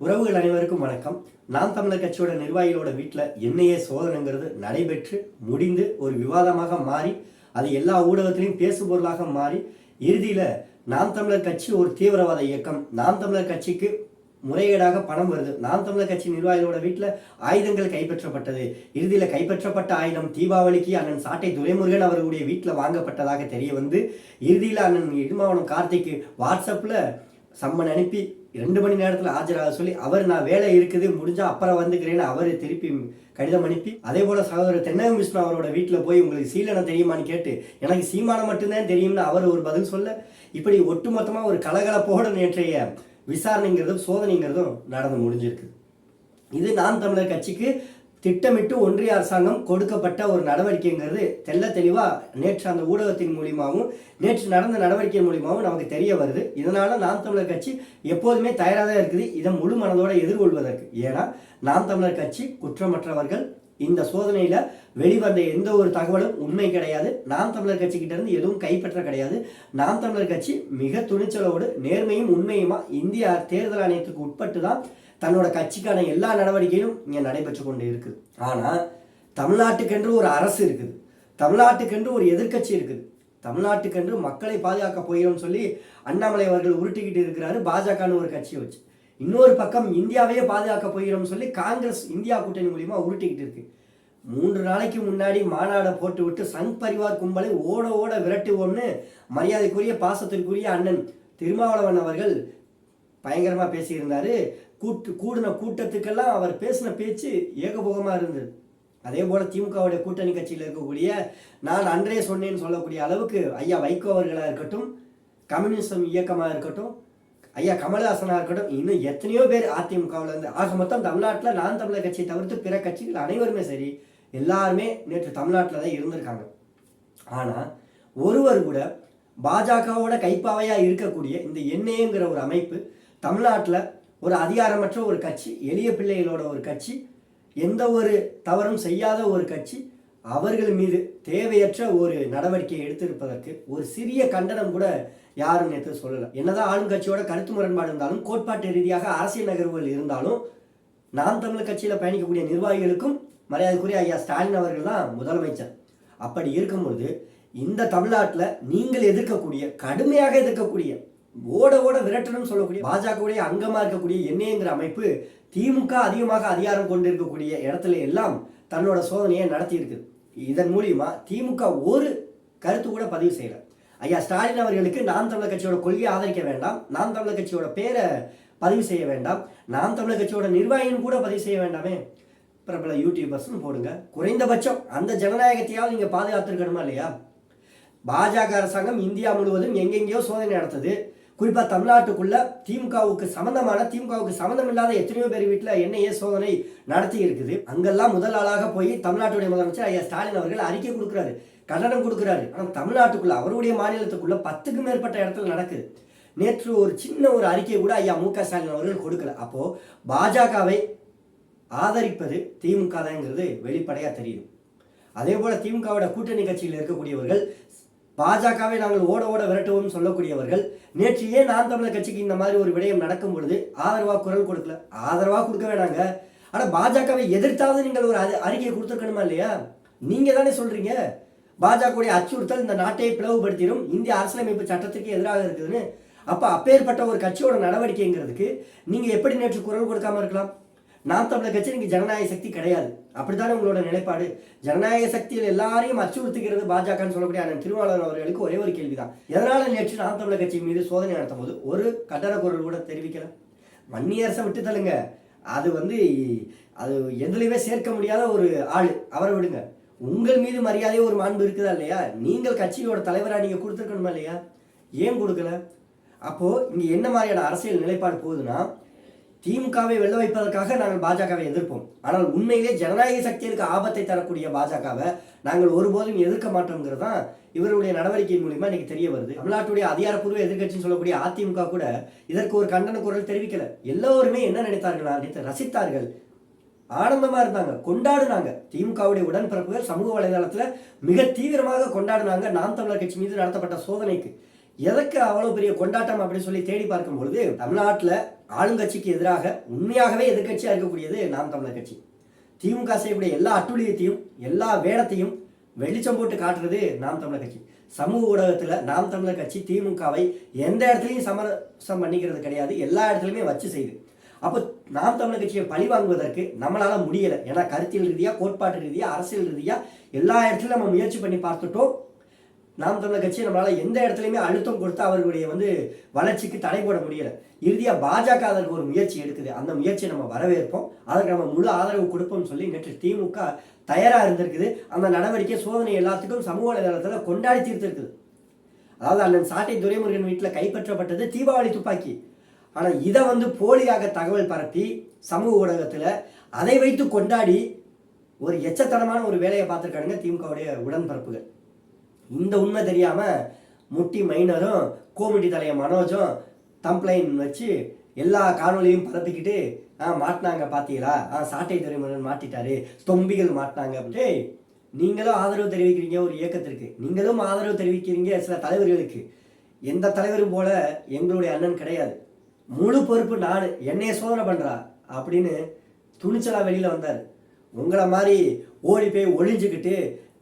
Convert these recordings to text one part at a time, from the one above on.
உறவுகள் அனைவருக்கும் வணக்கம். நாம் தமிழர் கட்சியோட நிர்வாகிகளோட வீட்டில் என்ஐஏ சோதனைங்கிறது நடைபெற்று முடிந்து ஒரு விவாதமாக மாறி அது எல்லா ஊடகத்திலையும் பேசுபொருளாக மாறி இறுதியில் நாம் தமிழர் கட்சி ஒரு தீவிரவாத இயக்கம். நாம் தமிழர் கட்சிக்கு முறைகேடாக பணம் வருது. நாம் தமிழர் கட்சி நிர்வாகிகளோட வீட்டில் ஆயுதங்கள் கைப்பற்றப்பட்டது. இறுதியில் கைப்பற்றப்பட்ட ஆயுதம் தீபாவளிக்கு அண்ணன் சாட்டை துரைமுருகன் அவர்களுடைய வீட்டில் வாங்கப்பட்டதாக தெரிய வந்து இறுதியில் அண்ணன் இடுமாவனம் கார்த்திக்கு வாட்ஸ்அப்பில் சம்மன் அனுப்பி ரெண்டு மணி நேரத்தில் ஆஜராக சொல்லி அவர் நான் வேலை இருக்குது முடிஞ்சால் அப்புறம் வந்துக்கிறேன்னு அவர் திருப்பி கடிதம் அனுப்பி அதே போல் சகோதரர் தென்னகம் விஷ்ணு அவரோட வீட்டில் போய் உங்களுக்கு சீலனம் தெரியுமான்னு கேட்டு எனக்கு சீமானம் மட்டும்தான் தெரியும்னு அவர் ஒரு பதில் சொல்ல இப்படி ஒட்டுமொத்தமாக ஒரு கலகலப்போட நேற்றைய விசாரணைங்கிறதும் சோதனைங்கிறதும் நடந்து முடிஞ்சிருக்கு. இது நாம் தமிழர் கட்சிக்கு திட்டமிட்டு ஒன்றிய அரசாங்கம் கொடுக்கப்பட்ட ஒரு நடவடிக்கைங்கிறது தெள்ள தெளிவாக நேற்று அந்த ஊடகத்தின் மூலியமாகவும் நேற்று நடந்த நடவடிக்கை மூலியமாகவும் நமக்கு தெரிய வருது. இதனால் நாம் தமிழர் கட்சி எப்போதுமே தயாராக தான் இருக்குது. இதை முழு மனதோடு எதிர்கொள்வதற்கு. ஏன்னா நாம் தமிழர் கட்சி குற்றமற்றவர்கள். இந்த சோதனையில் வெளிவந்த எந்த ஒரு தகவலும் உண்மை கிடையாது. நாம் தமிழர் கட்சி கிட்ட இருந்து எதுவும் கைப்பற்ற கிடையாது. நாம் தமிழர் கட்சி மிக துணிச்சலோடு நேர்மையும் உண்மையுமா இந்திய தேர்தல் ஆணையத்துக்கு உட்பட்டு தான் தன்னோட கட்சிக்கான எல்லா நடவடிக்கையும் இங்கே நடைபெற்று கொண்டு இருக்குது. ஆனால் தமிழ்நாட்டுக்கென்று ஒரு அரசு இருக்குது. தமிழ்நாட்டுக்கென்று ஒரு எதிர்க்கட்சி இருக்குது. தமிழ்நாட்டுக்கென்று மக்களை பாதுகாக்க போகிறோம்னு சொல்லி அண்ணாமலை அவர்கள் உருட்டிக்கிட்டு இருக்கிறாரு பாஜகன்னு ஒரு கட்சியை வச்சு. இன்னொரு பக்கம் இந்தியாவையே பாதுகாக்க போகிறோம்னு சொல்லி காங்கிரஸ் இந்தியா கூட்டணி மூலியமாக உருட்டிக்கிட்டு இருக்கு. மூன்று நாளைக்கு முன்னாடி மாநாடை போட்டு விட்டு சங் பரிவார் கும்பலை ஓட ஓட விரட்டுவோம்னு மரியாதைக்குரிய பாசத்திற்குரிய அண்ணன் திருமாவளவன் அவர்கள் பயங்கரமாக பேசியிருந்தாரு. கூட்டு கூடின கூட்டத்துக்கெல்லாம் அவர் பேசின பேச்சு ஏகபோகமாக இருந்தது. அதே போல் திமுகவுடைய கூட்டணி கட்சியில் இருக்கக்கூடிய நான் அன்றே சொன்னேன்னு சொல்லக்கூடிய அளவுக்கு ஐயா வைகோ அவர்களாக இருக்கட்டும் கம்யூனிசம் இயக்கமாக இருக்கட்டும் ஐயா கமலஹாசனாக இருக்கட்டும் இன்னும் எத்தனையோ பேர் அதிமுகவில் இருந்து ஆக மொத்தம் தமிழ்நாட்டில் நான் தமிழர் கட்சியை தவிர்த்து பிற கட்சிகள் அனைவருமே சரி எல்லாருமே நேற்று தமிழ்நாட்டில் தான் இருந்திருக்காங்க. ஆனால் ஒருவர் கூட பாஜகவோட கைப்பாவையாக இருக்கக்கூடிய இந்த என்ஏங்கிற ஒரு அமைப்பு தமிழ்நாட்டில் ஒரு அதிகாரமற்ற ஒரு கட்சி எளிய பிள்ளைகளோட ஒரு கட்சி எந்த ஒரு தவறும் செய்யாத ஒரு கட்சி அவர்கள் மீது தேவையற்ற ஒரு நடவடிக்கையை எடுத்திருப்பதற்கு ஒரு சிறிய கண்டனம் கூட யாரும் நேற்று சொல்லலை. என்னதான் ஆளுங்கட்சியோட கருத்து முரண்பாடு இருந்தாலும் கோட்பாட்டு ரீதியாக அரசியல் நகர்வுகள் இருந்தாலும் நாம் தமிழ் கட்சியில் பயணிக்கக்கூடிய நிர்வாகிகளுக்கும் மரியாதைக்குரிய ஐயா ஸ்டாலின் அவர்கள் தான் முதலமைச்சர். அப்படி இருக்கும்பொழுது இந்த தமிழ்நாட்டில் நீங்கள் எதிர்க்கக்கூடிய கடுமையாக எதிர்க்கக்கூடிய ஓட ஓட விரட்டணும்னு சொல்லக்கூடிய பாஜகவுடைய அங்கமாக இருக்கக்கூடிய என்ஏங்கிற அமைப்பு திமுக அதிகமாக அதிகாரம் கொண்டிருக்கக்கூடிய இடத்துல எல்லாம் தன்னோட சோதனையை நடத்தி இருக்குது இதன் மூலியமா திமுக ஒரு கருத்து கூட பதிவு செய்யலை. ஐயா ஸ்டாலின் அவர்களுக்கு நாம் தமிழர் கட்சியோட கொள்கையை ஆதரிக்க வேண்டாம். நாம் தமிழர் கட்சியோட பேரை பதிவு செய்ய வேண்டாம். நாம் தமிழர் கட்சியோட நிர்வாகியும் கூட பதிவு செய்ய வேண்டாமே. பிரபல யூடியூபர்ஸ்னு போடுங்க. குறைந்தபட்சம் அந்த ஜனநாயகத்தையாவது நீங்கள் பாதுகாத்துருக்கணுமா இல்லையா? பாஜக அரசாங்கம் இந்தியா முழுவதும் எங்கெங்கேயோ சோதனை நடத்துது. குறிப்பாக தமிழ்நாட்டுக்குள்ள திமுகவுக்கு சம்மந்தமான திமுகவுக்கு சம்மந்தம் இல்லாத எத்தனையோ பேர் வீட்டில் என்ஐஏ சோதனை நடத்தி இருக்குது. அங்கெல்லாம் முதல் ஆளாக போய் தமிழ்நாட்டுடைய முதலமைச்சர் ஐயா ஸ்டாலின் அவர்கள் அறிக்கை கொடுக்குறாரு கண்டனம் கொடுக்குறாரு. ஆனால் தமிழ்நாட்டுக்குள்ள அவருடைய மாநிலத்துக்குள்ள பத்துக்கும் மேற்பட்ட இடத்துல நடக்குது. நேற்று ஒரு சின்ன ஒரு அறிக்கை கூட ஐயா மு க ஸ்டாலின் அவர்கள் கொடுக்கல. அப்போ பாஜகவை ஆதரிப்பது திமுக தான்ங்கிறது வெளிப்படையாக தெரியும். அதே போல திமுகவோட கூட்டணி கட்சியில் இருக்கக்கூடியவர்கள் பாஜகவை நாங்கள் ஓட ஓட விரட்டுவோம் சொல்லக்கூடியவர்கள் நேற்று ஏன் நான் தமிழர் கட்சிக்கு இந்த மாதிரி ஒரு விடயம் நடக்கும் பொழுது ஆதரவாக குரல் கொடுக்கல. ஆதரவாக கொடுக்க வேணாங்க. ஆனால் பாஜகவை எதிர்த்தாவது நீங்கள் ஒரு அறிக்கையை கொடுத்துருக்கணுமா இல்லையா? நீங்க தானே சொல்றீங்க. பாஜகவுடைய அச்சுறுத்தல் இந்த நாட்டை பிளவுபடுத்திடும். இந்திய அரசியலமைப்பு சட்டத்திற்கு எதிராக இருக்குதுன்னு. அப்போ அப்பேற்பட்ட ஒரு கட்சியோட நடவடிக்கைங்கிறதுக்கு நீங்கள் எப்படி நேற்று குரல் கொடுக்காம இருக்கலாம்? நாம் தமிழர் கட்சி இன்னைக்கு ஜனநாயக சக்தி கிடையாது. அப்படித்தானே உங்களோட நிலைப்பாடு? ஜனநாயக சக்தியில் எல்லாரையும் அச்சுறுத்துகிறது பாஜகன்னு சொல்லக்கூடிய அண்ணன் திருவாளர் அவர்களுக்கு ஒரே ஒரு கேள்விதான். எதனால நேற்று நாம் தமிழர் கட்சி மீது சோதனை நடத்தும் போது ஒரு கட்டண குரல் கூட தெரிவிக்கல? வன்னியரசை விட்டு தள்ளுங்க. அது வந்து அது எதுலையுமே சேர்க்க முடியாத ஒரு ஆள். அவரை விடுங்க. உங்கள் மீது மரியாதை ஒரு மாண்பு இருக்குதா இல்லையா? நீங்கள் கட்சியோட தலைவராக நீங்கள் கொடுத்துருக்கணுமா இல்லையா? ஏன் கொடுக்கல? அப்போது இங்கே என்ன மாதிரியான அரசியல் நிலைப்பாடு போகுதுன்னா திமுகவை வெல்ல வைப்பதற்காக நாங்கள் பாஜகவை எதிர்ப்போம். ஆனால் உண்மையிலே ஜனநாயக சக்திகளுக்கு ஆபத்தை தரக்கூடிய பாஜகவை நாங்கள் ஒருபோதும் எதிர்க்க மாட்டோங்கிறது தான் இவருடைய நடவடிக்கையின் மூலியமா இன்னைக்கு தெரிய வருது. தமிழ்நாட்டுடைய அதிகாரப்பூர்வ எதிர்க்கட்சின்னு சொல்லக்கூடிய அதிமுக கூட இதற்கு ஒரு கண்டன குரல் தெரிவிக்கல. எல்லோருமே என்ன நினைத்தார்கள் நினைத்து ரசித்தார்கள். ஆனந்தமா இருந்தாங்க கொண்டாடுனாங்க. திமுகவுடைய உடன்பிறப்புகள் சமூக வலைதளத்துல மிக தீவிரமாக கொண்டாடினாங்க நாம் தமிழர் கட்சி மீது நடத்தப்பட்ட சோதனைக்கு. எதற்கு அவ்வளவு பெரிய கொண்டாட்டம் அப்படின்னு சொல்லி தேடி பார்க்கும் பொழுது தமிழ்நாட்டில் ஆளுங்கட்சிக்கு எதிராக உண்மையாகவே எதிர்க்கட்சியாக இருக்கக்கூடியது நாம் தமிழர் கட்சி. திமுக செய்யக்கூடிய எல்லா அட்டுழியத்தையும் எல்லா வேடத்தையும் வெளிச்சம் போட்டு காட்டுறது நாம் தமிழர் கட்சி. சமூக ஊடகத்தில் நாம் தமிழர் கட்சி திமுகவை எந்த இடத்துலையும் சமரசம் பண்ணிக்கிறது கிடையாது எல்லா இடத்துலையுமே வச்சு செய்யுது. அப்போ நாம் தமிழர் கட்சியை பழி வாங்குவதற்கு நம்மளால் முடியலை. ஏன்னா கருத்தியல் ரீதியாக கோட்பாட்டு ரீதியாக அரசியல் ரீதியாக எல்லா இடத்துலையும் நம்ம முயற்சி பண்ணி பார்த்துட்டோம். நாம் தமிழர் கட்சி நம்மளால் எந்த இடத்துலையுமே அழுத்தம் கொடுத்து அவர்களுடைய வந்து வளர்ச்சிக்கு தடை போட முடியல. இறுதியாக பாஜக அதற்கு ஒரு முயற்சி எடுக்குது. அந்த முயற்சியை நம்ம வரவேற்போம். அதற்கு நம்ம முழு ஆதரவு கொடுப்போம்னு சொல்லி நேற்று திமுக தயாராக இருந்திருக்குது. அந்த நடவடிக்கை சோதனை எல்லாத்துக்கும் சமூக வலைதளத்தில் கொண்டாடி தீர்த்திருக்குது. அதாவது அண்ணன் சாட்டை துரைமுருகன் வீட்டில் கைப்பற்றப்பட்டது தீபாவளி துப்பாக்கி. ஆனால் இதை வந்து போலியாக தகவல் பரப்பி சமூக ஊடகத்தில் அதை வைத்து கொண்டாடி ஒரு எச்சத்தனமான ஒரு வேலையை பார்த்துருக்கானுங்க திமுகவுடைய உடன்பரப்புகள். இந்த உண்மை தெரியாமல் முட்டி மைனரும் கோமிட்டி தலைய மனோஜும் தம்ப்ளைன் வச்சு எல்லா காணொலியும் பரப்பிக்கிட்டு ஆ மாட்டினாங்க பார்த்தீங்களா ஆ சாட்டை துறைமுருகன் மாட்டிட்டாரு. தொம்பிகள் மாட்டினாங்க. அப்படின்ட்டு நீங்களும் ஆதரவு தெரிவிக்கிறீங்க ஒரு இயக்கத்திற்கு. நீங்களும் ஆதரவு தெரிவிக்கிறீங்க சில தலைவர்களுக்கு. எந்த தலைவரும் போல எங்களுடைய அண்ணன் கிடையாது. முழு பொறுப்பு நான். என்னைய சோதனை பண்ணுறா அப்படின்னு துணிச்சலா வெளியில் வந்தார். உங்களை மாதிரி ஓடி போய் ஒழிஞ்சுக்கிட்டு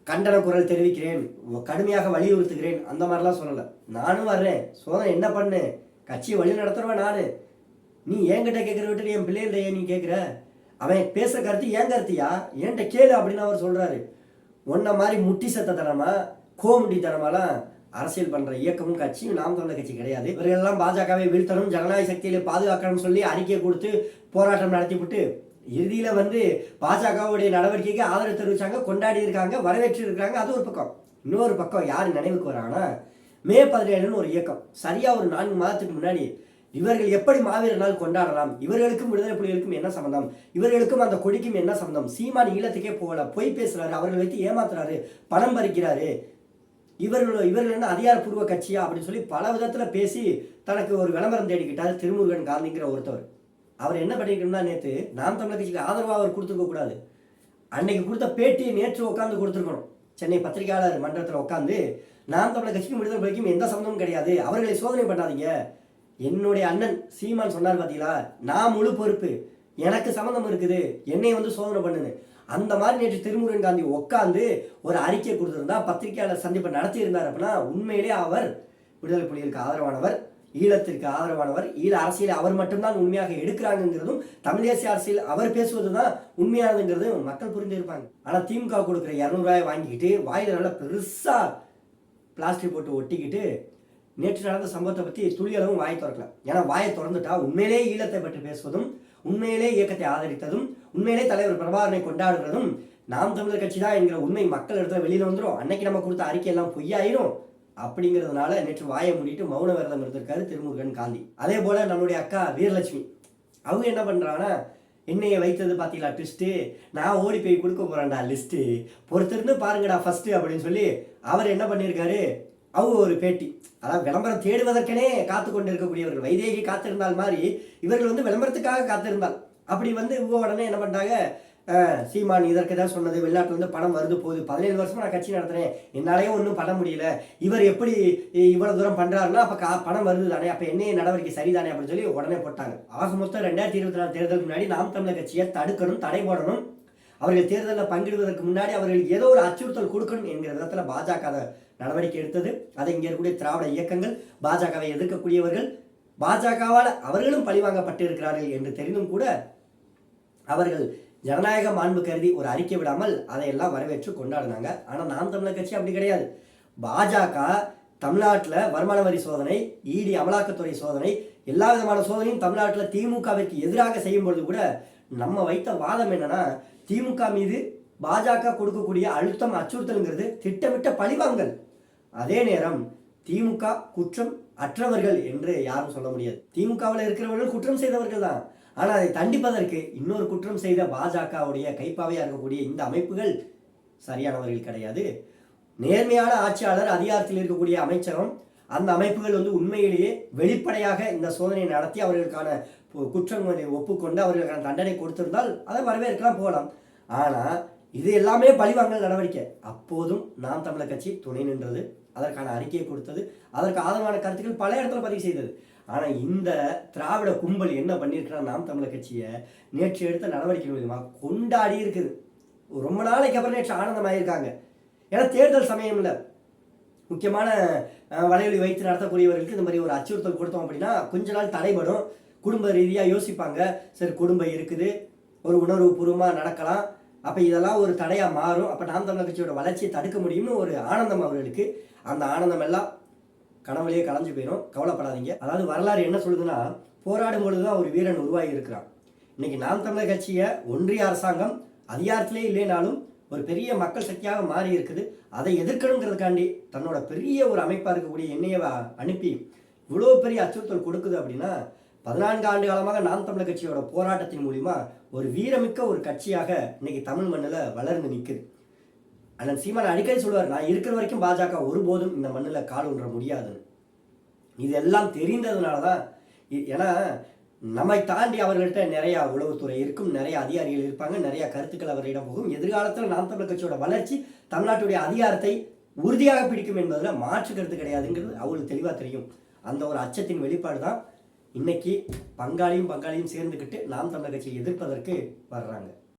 கண்டன குரல் தெரிவிக்கிறேன். கடுமையாக வலியுறுத்துகிறேன். அந்த மாதிரிலாம் சொல்லலை. நானும் வர்றேன். சோதனை என்ன பண்ணு? கட்சியை வழி நடத்துறவன் நான். நீ என்கிட்ட கேட்குற விட்டு என் பிள்ளைகள்ட்ட நீ கேட்குற அவன் பேசுகிற கருத்து ஏன் கருத்தியா? என்கிட்ட கேளு அப்படின்னு அவர் சொல்கிறாரு ஒன்றை மாதிரி முட்டி சத்த தனமா கோமுட்டி தனமாலாம் அரசியல் பண்ணுற இயக்கமும் கட்சியும் நாம் தமிழர் கட்சி கிடையாது. இவர்களெல்லாம் பாஜகவை வீழ்த்தணும் ஜனநாயக சக்தியில் பாதுகாக்கணும்னு சொல்லி அறிக்கை கொடுத்து போராட்டம் நடத்திவிட்டு இறுதியில் வந்து பாஜகவுடைய நடவடிக்கைக்கு ஆதரவு தெரிவிச்சாங்க கொண்டாடி இருக்காங்க வரவேற்று இருக்காங்க அது ஒரு பக்கம். இன்னொரு பக்கம் யார் நினைவுக்கு வராங்கன்னா மே பதினேழுன்னு ஒரு இயக்கம். சரியாக ஒரு நான்கு மாதத்துக்கு முன்னாடி இவர்கள் எப்படி மாவீரர் நாள் கொண்டாடலாம்? இவர்களுக்கும் விடுதலை புலிகளுக்கும் என்ன சம்பந்தம்? இவர்களுக்கும் அந்த கொடிக்கும் என்ன சம்மந்தம் சீமான் ஈழத்துக்கே போகல பொய் பேசுறாரு அவர்கள் வைத்து ஏமாத்துறாரு பணம் பறிக்கிறாரு. இவர்கள் இவர்கள் என்ன அதிகாரப்பூர்வ கட்சியா? அப்படின்னு சொல்லி பல விதத்தில் பேசி தனக்கு ஒரு விளம்பரம் தேடிக்கிட்டார் திருமுருகன் காந்திங்கிற ஒருத்தவர். அவர் என்ன பண்ணியிருக்கணும்னா நேற்று நாம் தமிழர் கட்சிக்கு ஆதரவாக அவர் கொடுத்துருக்க கூடாது. அன்னைக்கு கொடுத்த பேட்டியை நேற்று உட்காந்து கொடுத்துருக்கணும். சென்னை பத்திரிகையாளர் மன்றத்தில் உட்காந்து நாம் தமிழர் கட்சிக்கும் விடுதலை புலிக்கும் எந்த சம்மந்தமும் கிடையாது. அவர்களை சோதனை பண்ணாதீங்க. என்னுடைய அண்ணன் சீமான் சொன்னார் பார்த்தீங்களா நான் முழு பொறுப்பு. எனக்கு சம்மந்தம் இருக்குது. என்னை வந்து சோதனை பண்ணுன்னு அந்த மாதிரி நேற்று திருமுருகன் காந்தி உட்காந்து ஒரு அறிக்கை கொடுத்துருந்தா பத்திரிகையாளர் சந்திப்பை நடத்தியிருந்தார் அப்படின்னா உண்மையிலே அவர் விடுதலை புலிகளுக்கு ஆதரவானவர். ஈழத்திற்கு ஆதரவானவர். ஈழ அரசியல் அவர் மட்டும்தான் உண்மையாக எடுக்கிறாங்கிறதும் தமிழ் தேசிய அரசியல் அவர் பேசுவதுதான் உண்மையானதுங்கிறதும் மக்கள் புரிஞ்சிருப்பாங்க. ஆனால் திமுக கொடுக்குற இரநூறுவாயை வாங்கிக்கிட்டு வாயில் நல்லா பெருசாக பிளாஸ்டிக் போட்டு ஒட்டிக்கிட்டு நேற்று நடந்த சம்பவத்தை பற்றி துளியளவும் வாயை திறக்கல. ஏன்னா வாயை திறந்துட்டா உண்மையிலே ஈழத்தை பற்றி பேசுவதும் உண்மையிலே இயக்கத்தை ஆதரித்ததும் உண்மையிலே தலைவர் பிரபாகரனை கொண்டாடுறதும் நாம் தமிழர் கட்சி தான் என்கிற உண்மை மக்கள் இடத்துல வெளியில் வந்துடும் அன்னைக்கு நம்ம கொடுத்த அறிக்கை எல்லாம் பொய்யாயிரும். அப்படிங்கிறதுனால நேற்று வாயை மூடிட்டு மௌன விரதம் இருந்திருக்காரு திருமுருகன் காந்தி. அதே போல் நம்மளுடைய அக்கா வீரலட்சுமி. அவங்க என்ன பண்ணுறாங்கன்னா என்னைய வைத்தது பார்த்தீங்களா ட்விஸ்ட்டு நான் ஓடி போய் கொடுக்க போகிறேன்டா லிஸ்ட்டு பொறுத்திருந்து பாருங்கடா ஃபஸ்ட்டு அப்படின்னு சொல்லி அவர் என்ன பண்ணியிருக்காரு? அவங்க ஒரு பேட்டி. அதாவது விளம்பரம் தேடுவதற்கனே காத்து கொண்டு இருக்கக்கூடியவர்கள் வைதேகி காத்திருந்தால் மாதிரி இவர்கள் வந்து விளம்பரத்துக்காக காத்திருந்தால். அப்படி வந்து இவங்க உடனே என்ன பண்ணிட்டாங்க சீமான் இதற்கு தான் சொன்னது வெளிநாட்டுல இருந்து பணம் வருது போகுது. பதினேழு வருஷம் நான் கட்சி நடத்துகிறேன் என்னாலேயே ஒன்றும் பண்ண முடியல. இவர் எப்படி இவ்வளோ தூரம் பண்ணுறாருன்னா அப்போ கா- பணம் வருது தானே அப்போ என்ன நடவடிக்கை சரிதானே அப்படின்னு சொல்லி உடனே போட்டாங்க. ஆக மொத்தம் ரெண்டாயிரத்தி இருபத்தி நாலு தேர்தலுக்கு முன்னாடி நாம் தமிழர் கட்சியை தடுக்கணும் தடை போடணும். அவர்கள் தேர்தலில் பங்கிடுவதற்கு முன்னாடி அவர்களுக்கு ஏதோ ஒரு அச்சுறுத்தல் கொடுக்கணும் என்கிற விதத்தில் பாஜக நடவடிக்கை எடுத்தது. அதை இங்கே இருக்கக்கூடிய திராவிட இயக்கங்கள் பாஜகவை எதிர்க்கக்கூடியவர்கள் பாஜகவால் அவர்களும் பழிவாங்கப்பட்டு இருக்கிறார்கள் என்று தெரிந்தும் கூட அவர்கள் ஜனநாயக மாண்பு கருதி ஒரு அறிக்கை விடாமல் அதையெல்லாம் வரவேற்று கொண்டாடினாங்க. ஆனால் நாம் தமிழர் கட்சி அப்படி கிடையாது. பாஜக தமிழ்நாட்டில் வருமான வரி சோதனை இடி அமலாக்கத்துறை சோதனை எல்லா விதமான சோதனையும் தமிழ்நாட்டில் திமுகவிற்கு எதிராக செய்யும் பொழுது கூட நம்ம வைத்த வாதம் என்னன்னா திமுக மீது பாஜக கொடுக்கக்கூடிய அழுத்தம் அச்சுறுத்தல்ங்கிறது திட்டமிட்ட பழிவாங்கல். அதே நேரம் திமுக குற்றம் அற்றவர்கள் என்று யாரும் சொல்ல முடியாது. திமுகவில் இருக்கிறவர்கள் குற்றம் செய்தவர்கள் தான். ஆனால் அதை தண்டிப்பதற்கு இன்னொரு குற்றம் செய்த பாஜகவுடைய கைப்பாவையாக இருக்கக்கூடிய இந்த அமைப்புகள் சரியானவர்கள் கிடையாது. நேர்மையான ஆட்சியாளர் அதிகாரத்தில் இருக்கக்கூடிய அமைச்சகம் அந்த அமைப்புகள் வந்து உண்மையிலேயே வெளிப்படையாக இந்த சோதனையை நடத்தி அவர்களுக்கான குற்றங்களை ஒப்புக்கொண்டு அவர்களுக்கான தண்டனை கொடுத்திருந்தால் அதை வரவேற்கலாம் போகலாம். ஆனால் இது எல்லாமே பழிவாங்கல் நடவடிக்கை. அப்போதும் நாம் தமிழர் கட்சி துணை நின்றது அதற்கான அறிக்கையை கொடுத்தது அதற்கு ஆதரவான கருத்துக்கள் பல இடத்துல பதிவு செய்தது. ஆனால் இந்த திராவிட கும்பல் என்ன பண்ணியிருக்கிறான் நாம் தமிழர் கட்சியை நேற்று எடுத்த நடவடிக்கை மூலியமா கொண்டாடி இருக்குது. ரொம்ப நாளைக்கு அப்புறம் நேற்று ஆனந்தமாயிருக்காங்க. ஏன்னா தேர்தல் சமயம் இல்லை. முக்கியமான அஹ், வலையொலி வைத்து நடத்தக்கூடியவர்களுக்கு இந்த மாதிரி ஒரு அச்சுறுத்தல் கொடுத்தோம் அப்படின்னா கொஞ்ச நாள் தடைபடும். குடும்ப ரீதியாக யோசிப்பாங்க. சரி குடும்பம் இருக்குது. ஒரு உணர்வு பூர்வமாக நடக்கலாம். அப்போ இதெல்லாம் ஒரு தடையாக மாறும். அப்போ நாம் தமிழர் கட்சியோட வளர்ச்சியை தடுக்க முடியும்னு ஒரு ஆனந்தம் அவர்களுக்கு. அந்த ஆனந்தம் எல்லாம் கனவுலேயே கலைஞ்சு போயிடும் கவலைப்படாதீங்க. அதாவது வரலாறு என்ன சொல்லுதுன்னா போராடும் பொழுது தான் ஒரு வீரன் உருவாகி இருக்கிறான் இன்னைக்கு நாம் தமிழர் கட்சியை ஒன்றிய அரசாங்கம் அதிகாரத்திலே இல்லைனாலும் ஒரு பெரிய மக்கள் சக்தியாக மாறி இருக்குது அதை எதிர்க்கணுங்கிறதுக்காண்டி தன்னோட பெரிய ஒரு அமைப்பாக இருக்கக்கூடிய எண்ணெயை அனுப்பி இவ்வளோ பெரிய அச்சுறுத்தல் கொடுக்குது அப்படின்னா பதினான்கு ஆண்டு காலமாக நாம் தமிழர் கட்சியோட போராட்டத்தின் மூலிமா ஒரு வீரமிக்க ஒரு கட்சியாக இன்னைக்கு தமிழ் மண்ணில் வளர்ந்து நிற்குது அண்ணன் சீமான் அடிக்கடி சொல்லுவார் நான் இருக்கிற வரைக்கும் பாஜக ஒருபோதும் இந்த மண்ணில் கால் ஒன்ற முடியாதுன்னு. இதெல்லாம் தெரிந்ததுனால தான் இ- ஏன்னா நம்மை தாண்டி அவர்கள்ட்ட நிறைய உளவுத்துறை இருக்கும் நிறைய அதிகாரிகள் இருப்பாங்க நிறைய கருத்துக்கள் அவர்களிடம் போகும். எதிர்காலத்தில் நாம் தமிழர் கட்சியோட வளர்ச்சி தமிழ்நாட்டுடைய அதிகாரத்தை உறுதியாக பிடிக்கும் என்பதில் மாற்று கருத்து கிடையாதுங்கிறது அவங்களுக்கு தெளிவாக தெரியும். அந்த ஒரு அச்சத்தின் வெளிப்பாடு தான் இன்னைக்கு பங்காளியும் பங்காளியும் சேர்ந்துக்கிட்டு நாம் தமிழர் கட்சியை எதிர்ப்பதற்கு வர்றாங்க.